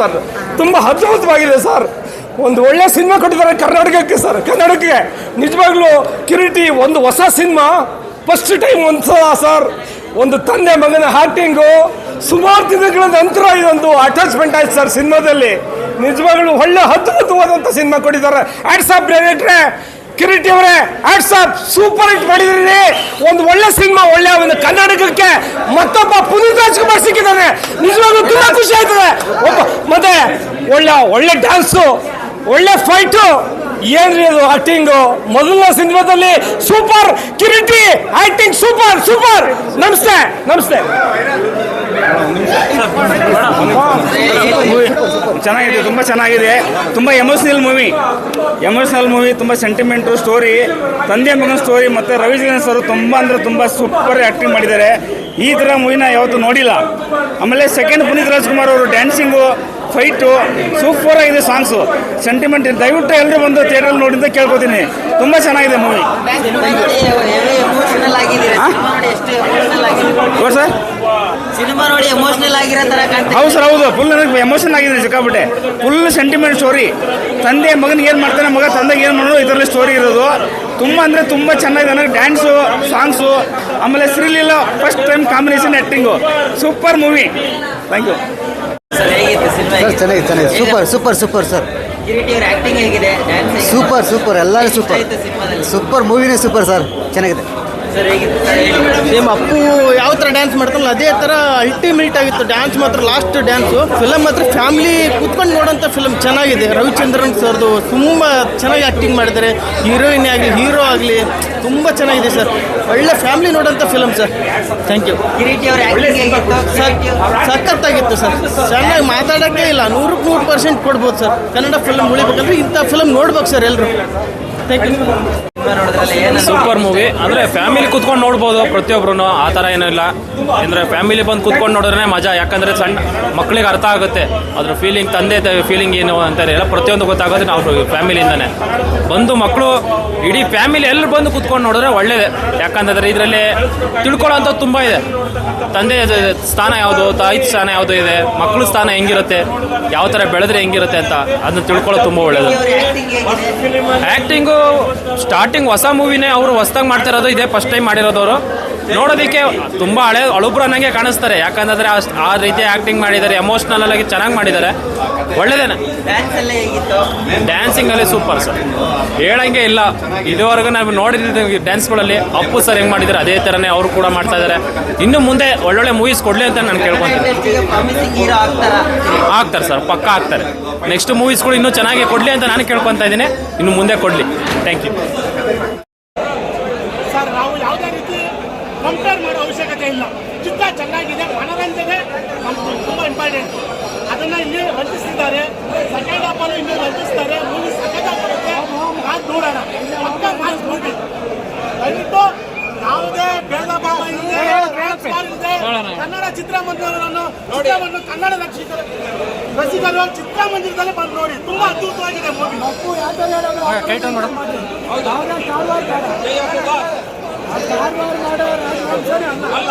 Sir. ತುಂಬ ಅದ್ಭುತವಾಗಿದೆ sir. ಒಂದು ಒಳ್ಳೆ ಸಿನಿಮಾ ಕೊಟ್ಟಿದ್ದಾರೆ ಕರ್ನಾಟಕಕ್ಕೆ ಸರ್. ಕನ್ನಡಕ್ಕೆ ನಿಜವಾಗ್ಲೂ ಕಿರೀಟಿ, ಒಂದು ಹೊಸ ಸಿನಿಮಾ ಫಸ್ಟ್ ಟೈಮ್ ಒಂದು ಸರ್. ಒಂದು ತಂದೆ ಮಗನ ಆಕ್ಟಿಂಗು ಸುಮಾರು ದಿನಗಳ ನಂತರ ಇದೊಂದು ಅಟ್ಯಾಚ್ಮೆಂಟ್ ಆಯ್ತು ಸರ್ ಸಿನಿಮಾದಲ್ಲಿ. ನಿಜವಾಗ್ಲೂ ಒಳ್ಳೆ ಅದ್ಭುತವಾದಂಥ ಸಿನಿಮಾ ಕೊಟ್ಟಿದ್ದಾರೆ. ಆಡ್ಸಾಪ್ ಡೈರೆಕ್ಟ್ರೆ ಕಿರೀಟಿ ಅವರೇ ಆಡ್ಸಾಪ್ ಸೂಪರ್ ಹಿಟ್ ಮಾಡಿದ್ರಿ. ಒಂದು ಒಳ್ಳೆ ಸಿನಿಮಾ, ಒಳ್ಳೆ ಒಂದು ಕರ್ನಾಟಕಕ್ಕೆ ಮತ್ತೊಬ್ಬ ಪುನೀತ್ ರಾಜ್ಕುಮಾರ್ ಸಿಕ್ಕಿದ್ದಾನೆ ನಿಜವಾಗ್ಲೂ ತುಂಬಾ ಖುಷಿ ಆಯ್ತದೆ. ಒಬ್ಬ ಮತ್ತೆ ಒಳ್ಳೆ ಒಳ್ಳೆ ಡ್ಯಾನ್ಸು ಒಳ್ಳೆ ಫೈಟು ಏನ್ರಿ ಅದು ಆಕ್ಟಿಂಗು ಮೊದಲನೇ ಸಿನಿಮಾದಲ್ಲಿ super Kireeti acting super super. ನಮಸ್ತೆ ನಮಸ್ತೆ. ಚೆನ್ನಾಗಿದೆ ತುಂಬ ಚೆನ್ನಾಗಿದೆ. ತುಂಬ ಎಮೋಷನಲ್ ಮೂವಿ ಎಮೋಷನಲ್ ಮೂವಿ ತುಂಬ ಸೆಂಟಿಮೆಂಟು ಸ್ಟೋರಿ ತಂದೆ ಮಗನ ಸ್ಟೋರಿ ಮತ್ತು ರವಿಚಂದ್ರನ್ ಸರ್ ತುಂಬ ಅಂದರೆ ತುಂಬ ಸೂಪರ್ ಆ್ಯಕ್ಟಿಂಗ್ ಮಾಡಿದ್ದಾರೆ. ಈ ಥರ ಮೂವಿನ ಯಾವತ್ತೂ ನೋಡಿಲ್ಲ. ಆಮೇಲೆ ಸೆಕೆಂಡ್ ಪುನೀತ್ ರಾಜ್ಕುಮಾರ್ ಅವರು ಡ್ಯಾನ್ಸಿಂಗು ಫೈಟು ಸೂಪರ್ ಆಗಿದೆ ಸಾಂಗ್ಸು ಸೆಂಟಿಮೆಂಟ್ ದಯವಿಟ್ಟು ಎಲ್ಲರೂ ಬಂದು ಥಿಯೇಟ್ರಲ್ಲಿ ನೋಡಿ ಅಂತ ಕೇಳ್ಕೊತೀನಿ. ತುಂಬ ಚೆನ್ನಾಗಿದೆ ಮೂವಿ ಸರ್ ಸಿನಿಮಾ ನೋಡಿ ಎಮೋಷನಲ್ ಆಗಿರೋ ತರ ಹೌದು ಸರ್ ಹೌದು. ಫುಲ್ ನನಗೆ ಎಮೋಷನ್ ಆಗಿದೆ ಸಿಕ್ಕಾಬಿಟ್ಟೆ ಫುಲ್ ಸೆಂಟಿಮೆಂಟ್ ಸ್ಟೋರಿ ತಂದೆ ಮಗನಿಗೆ ಏನು ಮಾಡ್ತಾನೆ ಮಗ ತಂದೆಗೆ ಏನು ಮಾಡೋದು ಇದರಲ್ಲಿ ಸ್ಟೋರಿ ಇರೋದು. ತುಂಬ ಅಂದರೆ ತುಂಬ ಚೆನ್ನಾಗಿದೆ. ನನಗೆ ಡ್ಯಾನ್ಸು ಸಾಂಗ್ಸು ಆಮೇಲೆ ಸಿರಿಲಿಲ್ಲ first time combination acting super movie thank you sir cinema? Sir ಚೆನ್ನಾಗಿದೆ ಚೆನ್ನಾಗಿದೆ. Super super super sir Kireeti ಅವ್ರ ಆಕ್ಟಿಂಗ್ ಹೇಗಿದೆ? ಡ್ಯಾನ್ಸ್ ಸೂಪರ್ ಸೂಪರ್ ಎಲ್ಲರೂ ಸೂಪರ್ ಸೂಪರ್ ಮೂವಿನೇ ಸೂಪರ್ ಸರ್ ಚೆನ್ನಾಗಿದೆ. ಸೇಮ್ ಅಪ್ಪು ಯಾವ ಥರ ಡ್ಯಾನ್ಸ್ ಮಾಡ್ತಾರಲ್ಲ ಅದೇ ಥರ ಅಲ್ಟಿಮೇಟ್ ಆಗಿತ್ತು ಡ್ಯಾನ್ಸ್ ಮಾತ್ರ ಲಾಸ್ಟ್ ಡ್ಯಾನ್ಸು ಫಿಲಮ್ ಮಾತ್ರ ಫ್ಯಾಮಿಲಿ ಕುತ್ಕೊಂಡು ನೋಡೋಂಥ ಫಿಲಮ್ ಚೆನ್ನಾಗಿದೆ. ರವಿಚಂದ್ರನ್ ಸರ್ದು ತುಂಬ ಚೆನ್ನಾಗಿ ಆ್ಯಕ್ಟಿಂಗ್ ಮಾಡಿದ್ದಾರೆ. ಹೀರೋಯಿನ್ ಆಗಲಿ ಹೀರೋ ಆಗಲಿ ತುಂಬ ಚೆನ್ನಾಗಿದೆ ಸರ್ ಒಳ್ಳೆ ಫ್ಯಾಮಿಲಿ ನೋಡೋಂಥ ಫಿಲಮ್ ಸರ್ ಥ್ಯಾಂಕ್ ಯು ಸಖತ್ತಾಗಿತ್ತು ಸರ್ ಚೆನ್ನಾಗಿ ಮಾತಾಡೋಕ್ಕೆ ಇಲ್ಲ. ನೂರಕ್ಕೆ ನೂರು ಪರ್ಸೆಂಟ್ ಕೊಡ್ಬೋದು ಸರ್ ಕನ್ನಡ ಫಿಲಮ್ ಉಳಿಬೇಕಂದ್ರೆ ಇಂಥ ಫಿಲಮ್ ನೋಡ್ಬೇಕು ಸರ್ ಎಲ್ಲರೂ ಸೂಪರ್ ಮೂವಿ. ಅಂದರೆ ಫ್ಯಾಮಿಲಿ ಕುತ್ಕೊಂಡು ನೋಡ್ಬೋದು ಪ್ರತಿಯೊಬ್ರು ಆ ಥರ ಏನೂ ಇಲ್ಲ. ಅಂದರೆ ಫ್ಯಾಮಿಲಿ ಬಂದು ಕುತ್ಕೊಂಡು ನೋಡಿದ್ರೆ ಮಜಾ. ಯಾಕಂದರೆ ಸಣ್ಣ ಮಕ್ಕಳಿಗೆ ಅರ್ಥ ಆಗುತ್ತೆ. ಅದ್ರ ಫೀಲಿಂಗ್ ತಂದೆ ಫೀಲಿಂಗ್ ಏನು ಅಂತ ಎಲ್ಲ ಪ್ರತಿಯೊಂದು ಗೊತ್ತಾಗೋದು ನಾವು ಫ್ಯಾಮಿಲಿಯಿಂದನೇ. ಬಂದು ಮಕ್ಕಳು ಇಡೀ ಫ್ಯಾಮಿಲಿ ಎಲ್ಲರೂ ಬಂದು ಕುತ್ಕೊಂಡು ನೋಡಿದ್ರೆ ಒಳ್ಳೇದೇ. ಯಾಕಂತಂದರೆ ಇದರಲ್ಲಿ ತಿಳ್ಕೊಳ್ಳೋಂಥದ್ದು ತುಂಬ ಇದೆ. ತಂದೆ ಸ್ಥಾನ ಯಾವುದು ತಾಯಿ ಸ್ಥಾನ ಯಾವುದು ಇದೆ ಮಕ್ಕಳ ಸ್ಥಾನ ಹೆಂಗಿರುತ್ತೆ ಯಾವ ಥರ ಬೆಳೆದ್ರೆ ಹೆಂಗಿರುತ್ತೆ ಅಂತ ಅದನ್ನ ತಿಳ್ಕೊಳ್ಳೋದು ತುಂಬ ಒಳ್ಳೇದು. ಆ್ಯಕ್ಟಿಂಗು ಸ್ಟಾರ್ಟಿಂಗ್ ಹೊಸ ಮೂವಿನೇ ಅವರು ಹೊಸದಾಗಿ ಮಾಡ್ತಿರೋದು ಇದೇ ಫಸ್ಟ್ ಟೈಮ್ ಮಾಡಿರೋದವರು ನೋಡೋದಕ್ಕೆ ತುಂಬ ಹಳೆ ಅಳುಬ್ರನ್ನಂಗೆ ಕಾಣಿಸ್ತಾರೆ. ಯಾಕಂದ್ರೆ ಅಷ್ಟ್- ಆ ರೀತಿ ಆ್ಯಕ್ಟಿಂಗ್ ಮಾಡಿದ್ದಾರೆ ಎಮೋಷ್ನಲ್ ಆಗಿ ಚೆನ್ನಾಗಿ ಮಾಡಿದ್ದಾರೆ. ಒಳ್ಳೇದೇನೆ? ಡ್ಯಾನ್ಸಿಂಗ್ ಅಲ್ಲಿ ಸೂಪರ್ ಸರ್ ಹೇಳಂಗೆ ಇಲ್ಲ. ಇದುವರೆಗೂ ನಾವು ನೋಡಿದ್ದೀವಿ ಡ್ಯಾನ್ಸ್ಗಳಲ್ಲಿ ಅಪ್ಪು ಸರ್ ಹೆಂಗೆ ಮಾಡಿದ್ದಾರೆ ಅದೇ ಥರನೇ ಅವರು ಕೂಡ ಮಾಡ್ತಾ ಇದ್ದಾರೆ ಇನ್ನು ಮುಂದೆ ಒಳ್ಳೊಳ್ಳೆ ಮೂವೀಸ್ ಕೊಡಲಿ ಅಂತ ನಾನು ಕೇಳ್ಕೊತೀನಿ. ಆಗ್ತಾರೆ? ಸರ್ ಪಕ್ಕ ಆಗ್ತಾರೆ. ನೆಕ್ಸ್ಟ್ ಮೂವೀಸ್ಗಳು ಇನ್ನೂ ಚೆನ್ನಾಗಿ ಕೊಡಲಿ ಅಂತ ನಾನು ಕೇಳ್ಕೊತಾ ಇದ್ದೀನಿ. ಇನ್ನು ಮುಂದೆ ಕೊಡಲಿ. ಥ್ಯಾಂಕ್ ಯು ಸರ್ ನಾವು ಯಾವುದೇ ರೀತಿ ಕಂಪೇರ್ ಮಾಡೋ ಅವಶ್ಯಕತೆ ಇಲ್ಲ. ಚಿತ್ರ ಚೆನ್ನಾಗಿದೆ ಮನರಂಜನೆ ನಮ್ಗೆ ತುಂಬ ಇಂಪಾರ್ಟೆಂಟ್ ಅದನ್ನು ಇಲ್ಲಿ ರಂಜಿಸ್ತಿದ್ದಾರೆ ಸೆಕೆಂಡ್ ಹಾಫ್ ಅಲ್ಲಿ ಇನ್ನೂ ರಂಜಿಸ್ತಾರೆ ಮೂವಿ ಸೆಕೆಂಡ್ ಬರುತ್ತೆ ಮಾತು ನೋಡೋಣ. ಪಕ್ಕ ಮಾತು ಮೂವಿ ದಯವಿಟ್ಟು ಯಾವುದೇ ಭೇದ ಭಾವ ಇಲ್ಲದೆ ಕನ್ನಡ ಚಿತ್ರಮಂದಿರವನ್ನು ಚಿತ್ರವನ್ನು ಕನ್ನಡ ರಕ್ಷಿತರ ರಸಿಕರು ಚಿತ್ರಮಂದಿರದಲ್ಲಿ ಬಂದು ನೋಡಿ. ತುಂಬಾ ಅದ್ಭುತವಾಗಿದೆ ಮೂವಿ ಮಾಡೋ ರಾಜವಂಶನೇ ಅಲ್ಲ